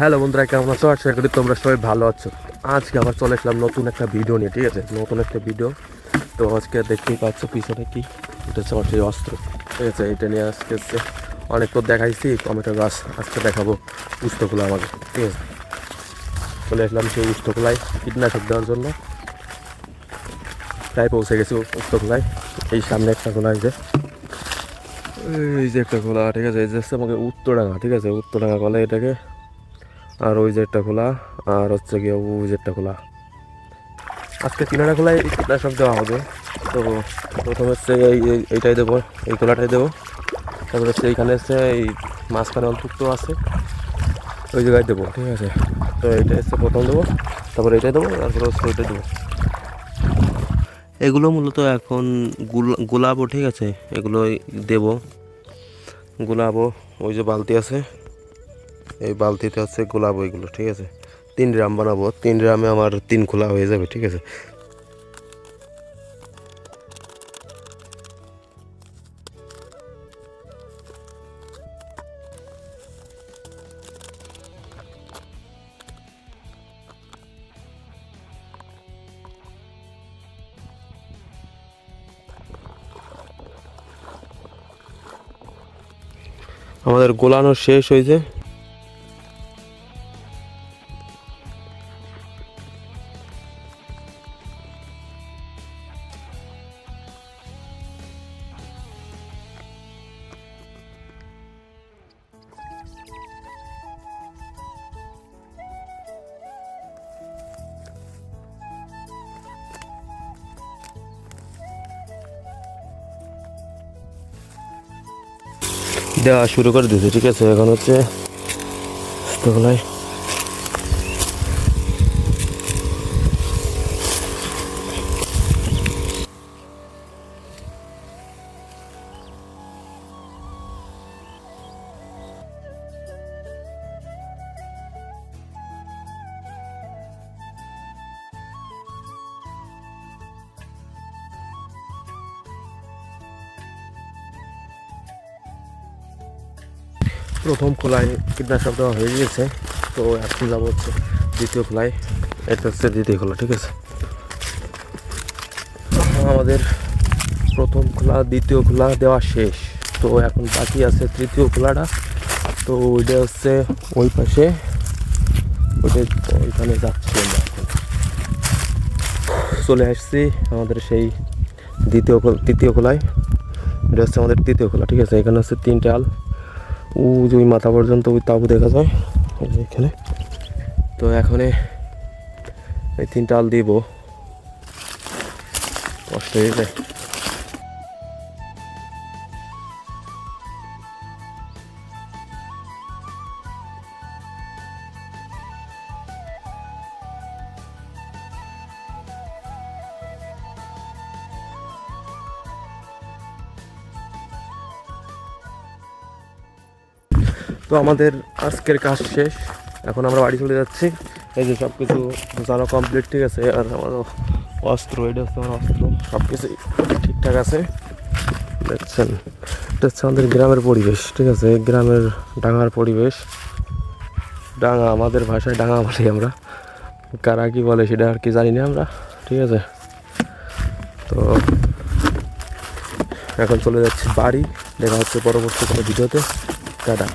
Hello বন্ধুরা, কেমন আছো? আশা করি তোমরা সবাই ভালো আছো। আজকে আবার চলে আসলাম নতুন একটা ভিডিও নিয়ে, ঠিক আছে? নতুন একটা ভিডিও তো আজকে দেখতেই পাচ্ছ পিছনে কি? এটা হচ্ছে আমার সেই অস্ত্র। ঠিক আছে, এটা নিয়ে আজকে অনেক তো দেখাইছি, টমেটো গাছ আজকে দেখাবো পুস্তকগুলো আমাকে, ঠিক আছে? চলে আসলাম সেই পুস্তকগুলাই কীটনাশক দেওয়ার জন্য। প্রায় পৌঁছে গেছি পুস্তকগুলাই এই সামনে একটা খোলা এই যে এই যে একটা খোলা, ঠিক আছে? এই যে আমাকে উত্তরডাঙ্গা ঠিক আছে? উত্তরডাঙ্গা বলে এটাকে। আর ওই একটা খোলা আর হচ্ছে গিয়ে ওই একটা খোলা। আজকে তিনটা খোলায় কীটনাশক দেওয়া হবে। তো প্রথমে হচ্ছে এই এই- এইটাই দেবো এই খোলাটাই দেবো। তারপরে হচ্ছে এইখানে হচ্ছে এই মাঝখানে অন্তর্ভুক্ত আছে ওই জায়গায় দেবো ঠিক আছে? তো এইটা হচ্ছে প্রথম দেবো তারপরে এইটাই দেবো তারপরে হচ্ছে ওইটাই দেবো। এগুলো মূলত এখন গুল- গোলাপও ঠিক আছে? এগুলো দেব। গোলাপও ওই যে বালতি আছে এই বালতিতে হচ্ছে গোলাপ ওইগুলো ঠিক আছে? তিন ড্রাম বানাবো, তিন ড্রামে আমার তিন খোলা হয়ে যাবে, ঠিক আছে? আমাদের গোলানো শেষ হয়েছে। দেওয়া শুরু করে দিয়েছে ঠিক আছে? এখন হচ্ছে তোলায় প্রথম খোলায় কীটনাশক দেওয়া হয়ে গিয়েছে। তো এখন যাব হচ্ছে দ্বিতীয় খোলায়। এটা হচ্ছে দ্বিতীয় খোলা, ঠিক আছে? আমাদের প্রথম খোলা, দ্বিতীয় খোলা দেওয়া শেষ। তো এখন বাকি আছে তৃতীয় খোলাটা। তো ওইটা হচ্ছে ওই পাশে। ওইটা ওইখানে যাচ্ছি আমরা চলে আসছি আমাদের সেই দ্বিতীয় তৃতীয় খোলায়। এটা হচ্ছে আমাদের তৃতীয় খোলা, ঠিক আছে? এখানে হচ্ছে তিনটে আল। যে ওই মাথা পর্যন্ত ওই তাবু দেখা যায় এখানে। তো এখানে এই তিনটা আল দিব। কষ্ট হয়ে যায়। তো আমাদের আজকের কাজ শেষ। এখন আমরা বাড়ি চলে যাচ্ছি। এই যে সব কিছু জানা কমপ্লিট ঠিক আছে? আর আমার অস্ত্র, এটা হচ্ছে আমার অস্ত্র। সব কিছুই ঠিকঠাক আছে। দেখছেন? এটা হচ্ছে আমাদের গ্রামের পরিবেশ, ঠিক আছে? গ্রামের ডাঙার পরিবেশ। ডাঙা, আমাদের ভাষায় ডাঙা বলি আমরা। কারা কি বলে সেটা আর কি জানি না আমরা, ঠিক আছে? তো এখন চলে যাচ্ছি বাড়ি। দেখা হচ্ছে পরবর্তী কোনো ভিডিওতে। টাটা।